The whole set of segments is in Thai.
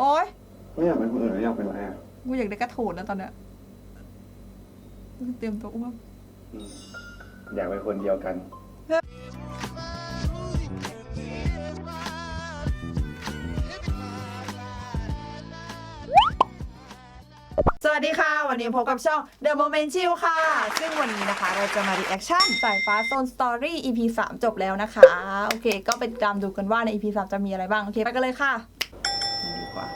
โอ๊ยไม่อยากเป็นคนอื่นแล้วอยากเป็นอะไรอะกูอยากได้กระโถนแล้วตอนเนี้ยเตรียมตัวอ้วกอืมอยากเป็นคนเดียวกัน สวัสดีค่ะ วันนี้พบกับช่อง The Moment Chill ค่ะ ซึ่งวันนี้นะคะ เราจะมา r ีแอคชั่นสายฟ้าโซนสตอรี่ EP 3 จบแล้วนะคะ โอเค ก็ไปตามดูกันว่าใน EP 3 จะมีอะไรบ้าง โอเค ไปกันเลยค่ะนี่ดีกว่า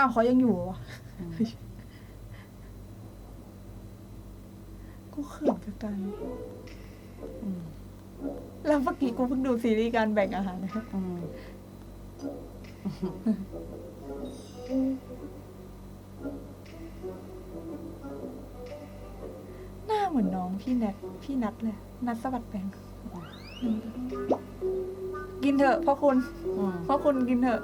อ้าวเขายังอยู่เหรอวะกูเขินกับกันแล้วเมื่อกี้กูเพิ่งดูซีรีส์การแบ่งอาหารนะหน้าเหมือนน้องพี่แนทพี่นัทเลย นัทสวัสดิ์แบงค์กินเถอะพ่อคุณพ่อคุณกินเถอะ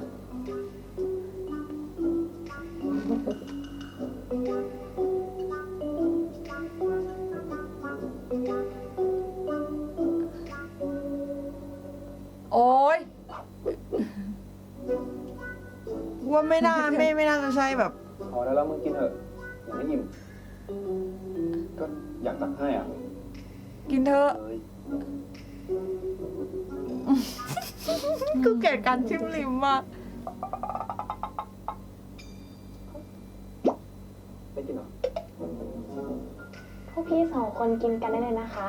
ไม่น่าไม่ไม่น่าจะใช่แบบ พอได้แล้วมึงกินเถอะยังไม่อิ่มก็อยากตักให้อะกินเถอะเอ้ยกูเกลียดการชิมลิมมากไม่กินเหรอพวกพี่สองคนกินกันได้เลยนะคะ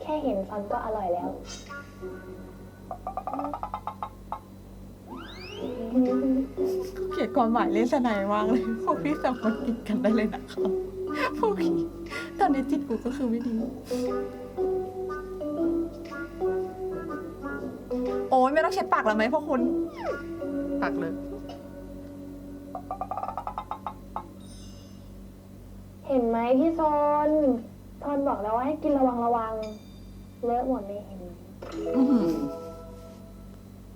แค่เห็นซอนก็อร่อยแล้ว ลียดความหมายเลสนายมากเลย พวกพี่สองคนกินกันได้เลยนะครับพวกพี่ตอนนี้จิตกูก็คือไม่ดี โอ้ยไม่ต้องเช็ดปากแล้วไหมพวกคุณปากเลยเห็นไหมพี่ซอนซอนบอกแล้วว่าให้กินระวังระวังเลอะหมดเลยเห็นไหม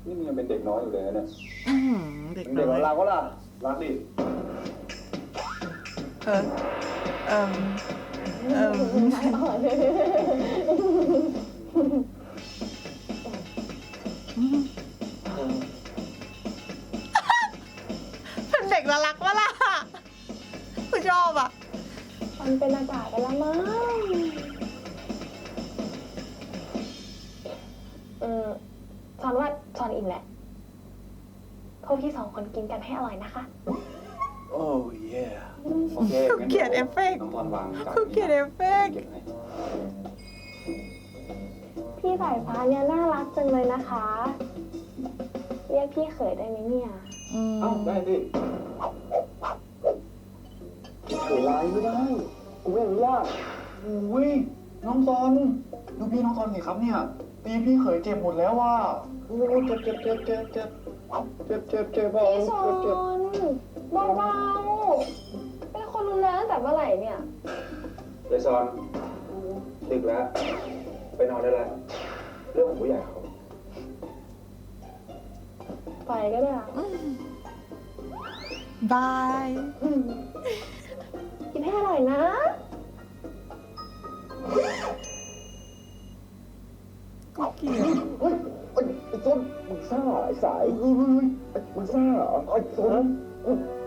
นี่มึงยังเป็นเด็กน้อยอยู่เลยนะเนี่ยอื้อหือเด็กเป็นน้เด็กอยเราก็ล่ะ รักดิ เออเอมเอมเป็นเด็กน่ารักวะล่ะกูชอบอะซอนเป็นอากาศไปแล้วมั้ง ให้อร่อยนะคะ โอ้ยโอเคกูเกลียดเอฟเฟกต์ น้องตอนวางจานกูเกลียดเอฟเฟกต์ เก็บให้พี่สายฟ้าเนี่ยน่ารักจังเลยนะคะ เรียกพี่เขยได้ไหมเนี่ยเอ้าได้ดิเสียลายไม่ได้กูไม่อนุญาตอุ้ยน้องซอนดูพี่น้องซอนสิครับเนี่ยตีพี่เขยเจ็บหมดแล้วว่ะโอ้ยเจ็บเจ็บเจ็บเจ็บเจ็บ เจ็บเจ็บเจ็บเบาพี่ซอเจ็บนเบาๆเป็นคนรุนแรงตั้งแต่เมื่อไหร่เนี่ย เลยซอนดึกแล้ว ไปนอนได้แล้ว เรื่องของผู้ใหญ่เขาไปก็ได้บาย อืมกินให้อร่อยนะ มึงซ่าไอ้สายเฮ้ยเฮ้ยเฮ้ยมึงซ่าเหรอไอ้ต้น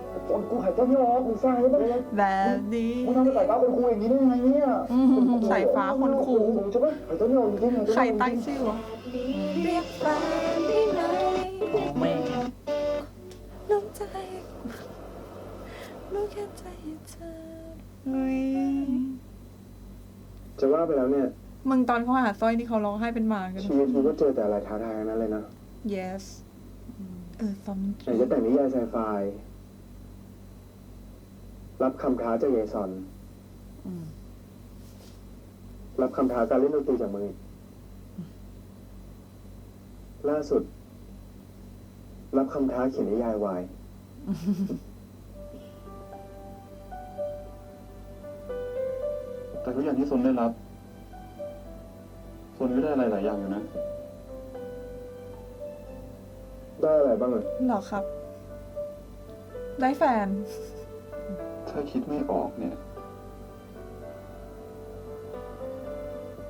ไอ้ต้นกูหายใจไม่ออกมึงซ่าใช่ไหมแบบนี้มึงทำให้สายฟ้าคนครูอย่างนี้ได้ยังไงเนี่ยอืมสายฟ้าคนครูใช่ไหมหายใจไม่ออกจริงๆหายใจใครไม่ออกจตั้งริงชื่อวะเรียกแฟนที่ไหนแม่งรู้ใจรู้แค่ใจเธออุ้ยจะว่าไปแล้วเนี่ย มึงตอนเขาหาสร้อยที่เขาร้องไห้เป็นหมากัน ชีวิตมึงก็เจอแต่อะไรท้าทายทั้งนั้นเลยนะ yes เออซ้ไหนจะแต่งนิยายไซไฟรับคำท้าจากเยซอนอืมรับคำท้าการเล่นดนตรีจากมึงอีกล่าสุด รับคำท้าเขียนนิยายวายแต่ทุกอย่างที่ซนได้รับซนก็ได้อะไรหลายอย่างอยู่นะ ตอร์อะไรบ้างเลยหรอครับ ได้แฟน ถ้าคิดไม่ออกเนี่ย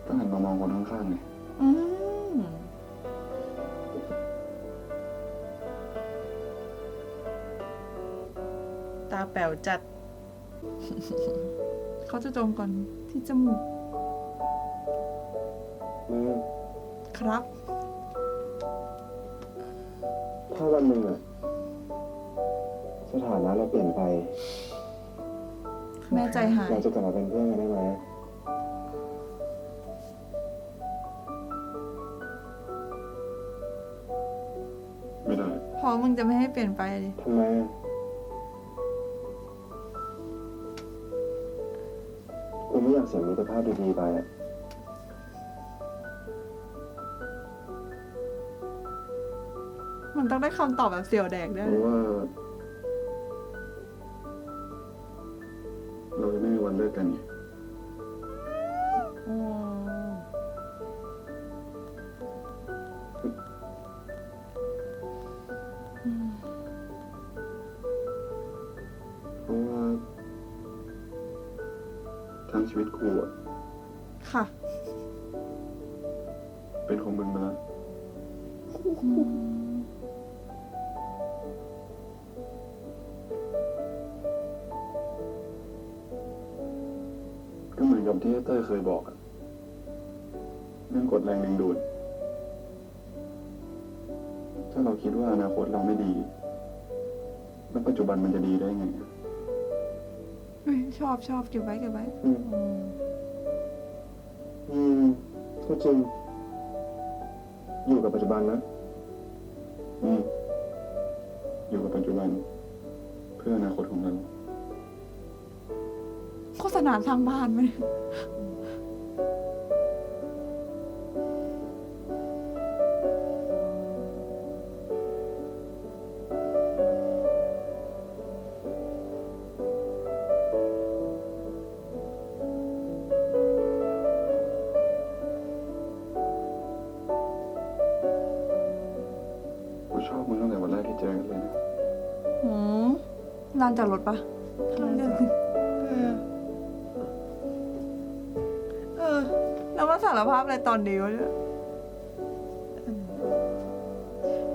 ก็หันมามองคนข้างๆไงอืมตาแป๋วจัด เขาจะจมก่อนที่จมูก อืม ครับ ถ้าวันหนึ่งอะสถานะเราเปลี่ยนไป แม่ใจหาย เราจะกลับมาเป็นเพื่อนกันได้ไหมไม่ได้เพราะมึงจะไม่ให้เปลี่ยนไปดิทำไมอะกูไม่อยากเสียมิตรภาพดีๆไปอะ มันต้องได้คำตอบแบบเสี่ยวแดกด้วยเพราะว่า เราจะไม่มีวันเลิกกันไงอืมเพราะว่าทั้งชีวิตกูอะค่ะเป็นของมึงมาแล้วก็ เหมือนกับที่เต้ยเคยบอกอะเรื่องกฎแรงดึงดูด ถ้าเราคิดว่าอนาคตเราไม่ดี แล้วปัจจุบันมันจะดีได้ไงอะเฮ้ยชอบชอบเก็บไว้เก็บไว้อืมอืมอืมก็จริง อยู่กับปัจจุบันนะอืมอยู่กับปัจจุบัน เพื่ออนาคตของเรา โฆษณาสร้างบ้านไหมกูชอบมึงตั้งแต่วันแรกที่เจอกันเลยนะ หืมลานจอดรถปะ มาสารภาพอะไรตอนนี้วะเนี่ย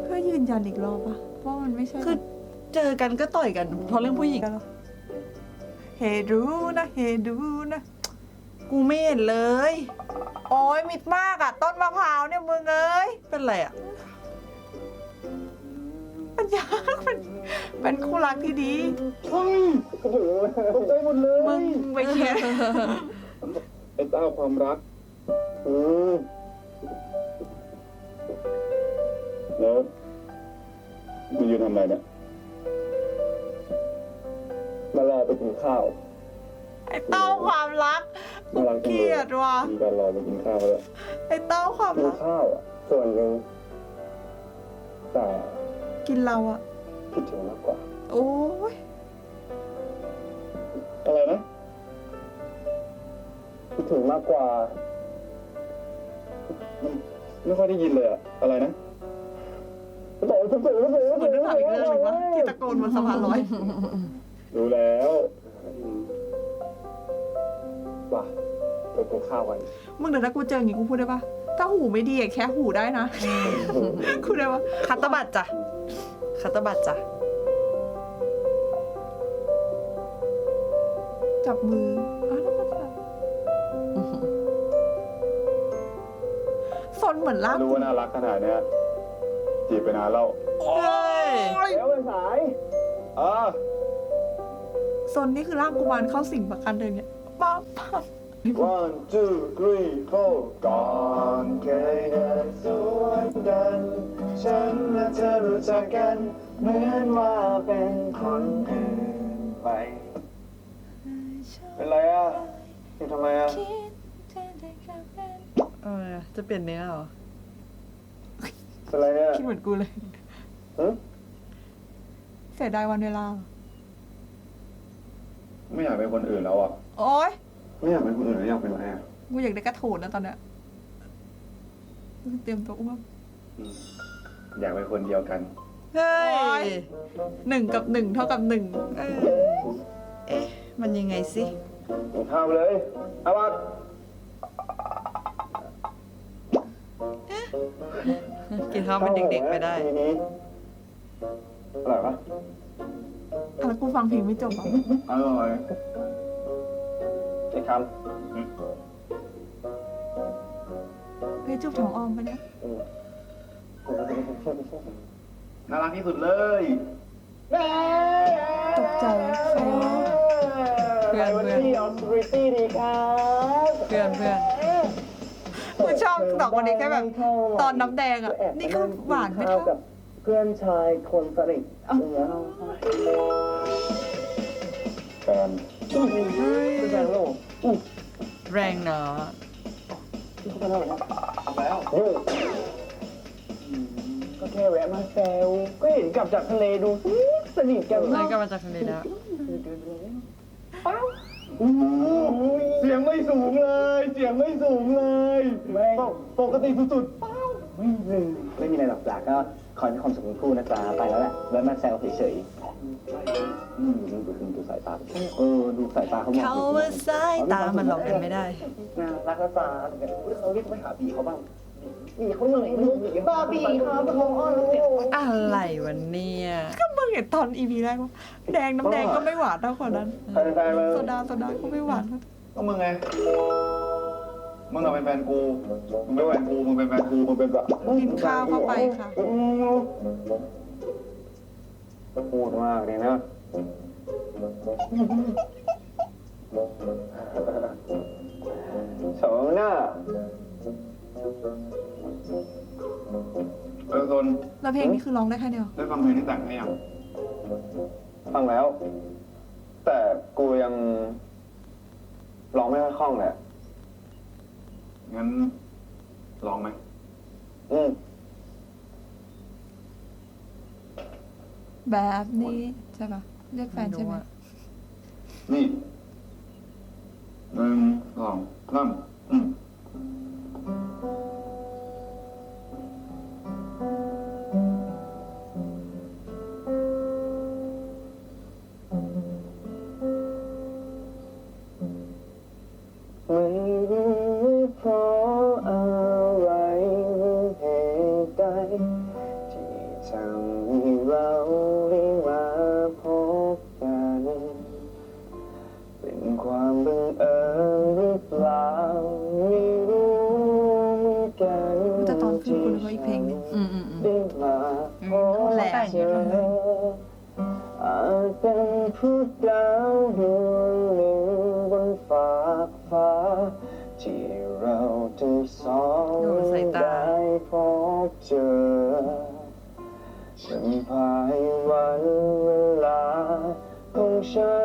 เพื่อยืนยันอีกรอบปะว่ามันไม่ใช่คือเจอกันก็ต่อยกัน เพราะเรื่องผู้หญิง เฮดูนะ เฮดูนะ กูไม่เห็นเลย โอ้ยมิดมากอะต้นมะพร้าวเนี่ยมึงเอ้ย เป็นไรอะมันยากเป็นเป็นคู่รักที่ดีเฮ้ยโอ้โหตกใจหมดเลยมึงไปเคลียร์ไอ้เต้าความรัก อืมแล้วมึงยืนทำอะไรเนี่ยมารอไปกินข้าวไอ้เต้าความรักน่ารักเกจังลีเลยยดว่ะมีการรอไปกินข้าวแล้วไอ้เต้าความกินรักข้าวอะส่วนหนึ่งแต่กินเราอะคิดถึงมากกว่า โอ้ยอะไรนะคิดถึงมากกว่า ไม่ค่อยได้ยินเลยอะอะไรนะบอกจะเปิดจะเปิดเหมือนนึกถึงอีกเรื่องหนึ่งวะที่ตะโกนบนสะพานลอย รู้แล้วว่ะไปกินข้าวกันมึงเดี๋ยวถ้ากูเจออย่างงี้กูพูดได้ปะถ้าหูไม่ดีอะแค่หูได้นะ กูได้ปะคัตตบัตจ้ะคัตตบัตจ้ะจับมือ ซนเหมือนลากรู้ว่าน่ารักขนาดเนี้ยจีบไปนานแล้วเฮ้ยแล้วเป็นสายอ่าซนนี่คือลากกุมารเข้าสิงประกันเดินเนี่ยป๊าบป๊าบ one two three four ก่อนเคยเดินสวนกันฉันและเธอรู้จักกันเหมือนว่าเป็นคนอื่นไปเป็นไรอะอยู่ทำไมอะ เออจะเปลี่ยนเนื้อเหรอเป็นไรเนี่ยคิดเหมือนกูเลยฮะเสียดายวันเวลา ไม่อยากเป็นคนอื่นแล้วอะ โอ๊ยไม่อยากเป็นคนอื่นแล้วอยากเป็นอะไรอะกูอยากได้กระโถนนะตอนเนี้ยเตรียมตัวอ้วกอืมอยากเป็นคนเดียวกัน เฮ้โอ๊ยยหนึ่งกับหนึ่งเท่ากับหนึ่งเออเอ๊ะ มันยังไงสิกินข้าวไปเลยอาบัก กินข้าวเป็นเด็กๆไปได้ทีนี้อร่อยปะออะแล้วกูฟังเพลงไม่จบอะอร่อยไอ้คเฮ้ยจุบท้องออมปะเนี่ยน่ารักที่สุดเลยตกใจใครวะเพื่อนเพื่อนที่ออสตริตี้ดีครับ เพื่อนเพื่อนกู ชอบสองคนนี้แค่แบบตอนน้ำแดงอะ นี่ก็หวานไม่เท่ากับเพื่อนชายคนสนิทอย่างเงี้ยำแฟนเฮ้ยเป็นแฟนโลกแรงเนาะที่เขาเป็นอะไรนะแล้วก็แค่แวะมาแซวก็เห็นกลับจากทะเลดูสนิทกันเลยมากก็มาจากทะเลแล้ว เสียงไม่สูงเลย เสียงไม่สูงเลยไม่ ปกปกติสุดไม่เลยไม่มีอะไรหรอกจ้าก็คอยมีความสุขทั้งคู่นะจ๊ะไปแล้วแหละแวะมาแซวเฉยๆอืมดูดูดูสายตาเออดูสายตาเขามองเขาว่าสายตามันหลอกกันไม่ได้ น่ารักนะจ๊ะเขาเรียกไปหาบีเขาบ้างบีเขาเหนื่อยบ้าบีครับเขาอ้อนลูก อะไรวันเนี่ยก็มึง เห็นตอนอีพีแรกว่าแดงน้ำแดงก็ไม่หวานเท่าคนนั้นๆแฟนๆมึงโซดาโซดาก็ไม่หวานเท่าก็มึงไง มึงอะเป็นแฟนกู มึงเป็นแฟนกู มึงเป็นแฟนกู มึงเป็นแบบกินข้าวเข้าไปค่ะ พูดมากเลยนะสองหน้าเออโซนแล้วเพลงนี้คือร้องได้แค่เดียวได้ฟังเพลงที่แต่งให้ยัง ฟังแล้ว แต่กูยังร้องไม่ค่อยคล่องเลยอะงั้นลองไหม อืมแบบนี้ใช่ปะเรียกแฟนใช่ไหมนี่หนึ่งสองสามอืม ข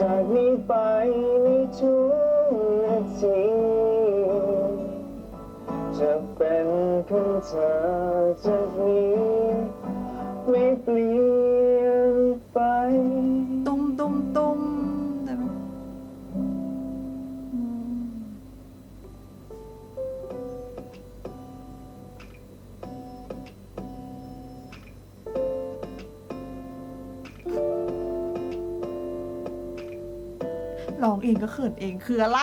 จากนี้ไปในทุกนาทีจะเป็นของเธอ องเองก็เขินเองคืออะไร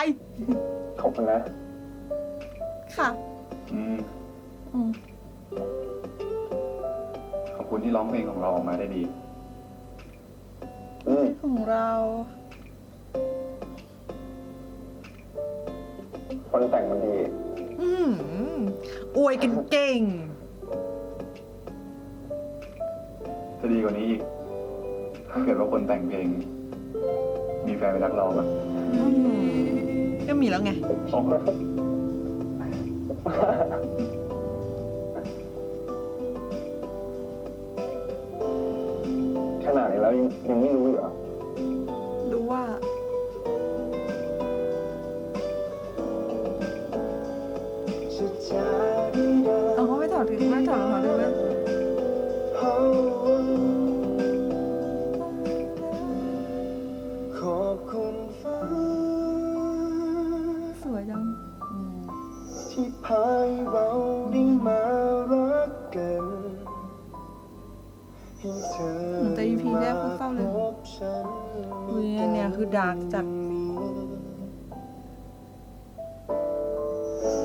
ขอบคุณนะค่ะ อืมอืมขอบคุณที่ร้องเพลงของเราออกมาได้ดี อืมของเราคนแต่งมันดี อืมอวยกันเก่ง จะดีกว่านี้อีกถ้าเกิดว่าคนแต่งเพลง มีแฟนเป็นนักร้องอะ ไม่มีแล้วไงโอ้โหขนาดนี้แล้วยังยังไม่รู้อีกเหรอ คือดาร์กจัด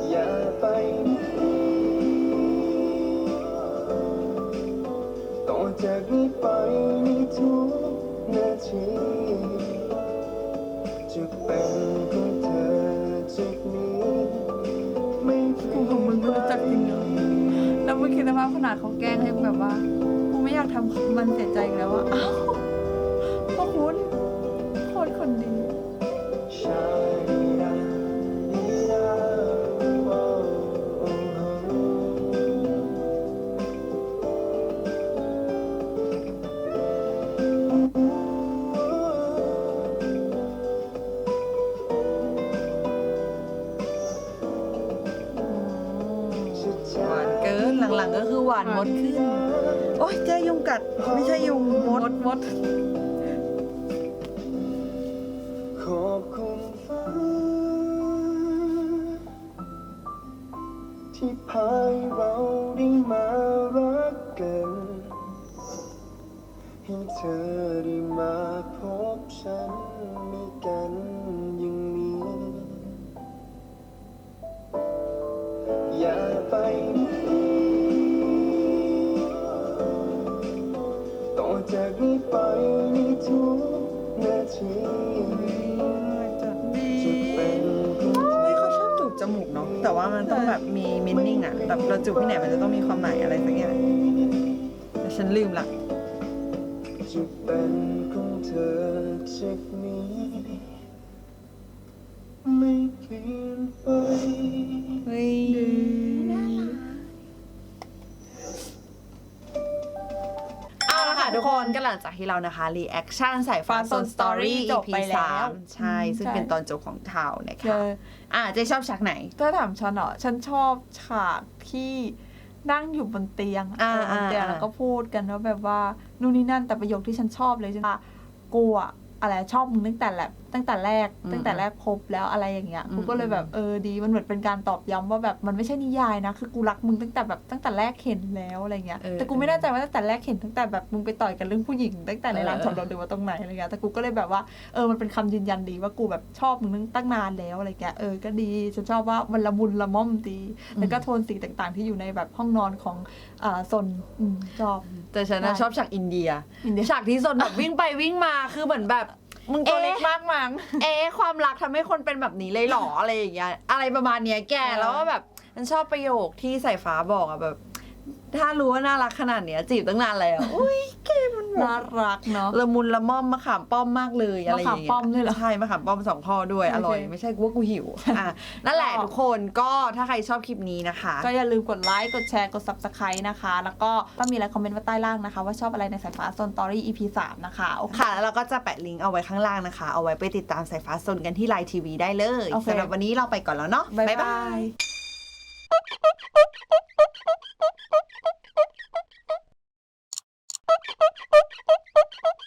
อย่าไปต่อจากนี้ไปในทุกนาทีจะเป็นของเธอจากนี้ไม่เปกูลี่ยนกับมึงไม่รู้จักจริงเหรอแล้วมึงคิดสภาพขนาดเขาแกล้งให้แบบว่ากูไม่อยากทำมันเสียใจอีกแล้วอะ ดขึ้น โอ๊ยเจ๊ยุงกัด ไม่ใช่ยุงมดมดขอบคุณฟ้าที่พายเราได้มารักกันให้เธอได้มาพบฉันมีกัน ไปในทุกนาทีดีจะเป็นของเฮ้ยเขาชอบจูบจมูกเนาะแต่ว่ามันต้องแบบมีมินนิ่งอะแบบเราจูบที่ไหนมันจะต้องมีความหมายอะไรสักอย่างแต่ฉันลืมละจะเป็นของเธอจากนี้ ไม่เปลี่ยนไป เฮ้ย ลังจากที่เรานะคะรีแอคชั่นสายฟ้าโซนสตอรี่จบ EP ไปแล้วสามใช่ ซึ่งใช่เป็นตอนจบของเทานะเจคะออะเจ๊ชอบฉากไหนถ้าถามฉันเหรอฉันชอบฉากที่นั่งอยู่บนเตียงอ่าเออบนเตียงอ่าแล้วก็พูดกันว่าแบบว่านู่นนี่นั่นแต่ประโยคที่ฉันชอบเลยใช่ปะกูอะอะไรชอบมึงตั้งแต่แรก ตั้งแต่แรกอืมตั้งแต่แรกพบแล้วอะไรอย่างเงี้ยอืมกูก็เลยแบบเออดีมันเหมือนเป็นการตอบย้ำว่าแบบมันไม่ใช่นิยายนะ คือกูรักมึงตั้งแต่แบบตั้งแต่แรกเห็นแล้วอะไรเงี้ยเออแต่กูไม่แน่ใจว่าตั้งแต่แรกเห็นตั้งแต่แบบมึงไปต่อยกันเรื่องผู้หญิงตั้งแต่ในร้านเออจอดรถหรือว่าตรงไหนอะไรเงี้ยแต่กูก็เลยแบบว่าเออมันเป็นคำยืนยันดีว่ากูแบบชอบมึงตั้งนานแล้วอะไรเงี้ยเออก็ดีฉันชอบว่ามันละมุนละม่อมดีแล้วก็โทนสีต่างๆ ที่อยู่ในแบบห้องนอนของอ่าซนอืมชอบแต่ฉันนะได้ชอบฉากอินเดียอินเดียฉากที่โซนแบบวิ่งไปวิ่งมาคือเหมือนแบบ มึงตัวเล็กเอ๊ะมากมั้งเอ๊ะความรักทำให้คนเป็นแบบนี้เลยเหรออะไรอย่างเงี้ยอะไรประมาณเนี้ยแกเออแล้วก็แบบฉันชอบประโยคที่สายฟ้าบอกอะแบบ ถ้ารู้ว่าน่ารักขนาดเนี้ยจีบตั้งนานแล้วอุ้ยแกมั น่ารักเนาะ ละมุนละม่อมมะขามป้อมมากเลยอะไรอย่างเงี้ยมะขามป้อมเลยเหรอใช่มะขามป้อมสองข้อด้วยอร่อย ไม่ใช่ว่ากูหิวอะนั่นแหละทุกคนก็ถ้าใครชอบคลิปนี้นะคะ ก็อย่าลืมกดไลค์กดแชร์กด subscribe นะคะ แล้วก็ต้องมีอะไรคอมเมนต์ไว้ใต้ล่างนะคะ ว่าชอบอะไรในสายฟ้าโซนตอรี่ EP 3นะคะโอเคแล้วเราก็จะแปะลิงก์เอาไว้ข้างล่างนะคะ เอาไว้ไปติดตามสายฟ้าโซนกันที่ไลน์ทีวีได้เลยสำหรับวันนี้เราไปก่อนแล้วเนาะบ๊ายบาย Oh,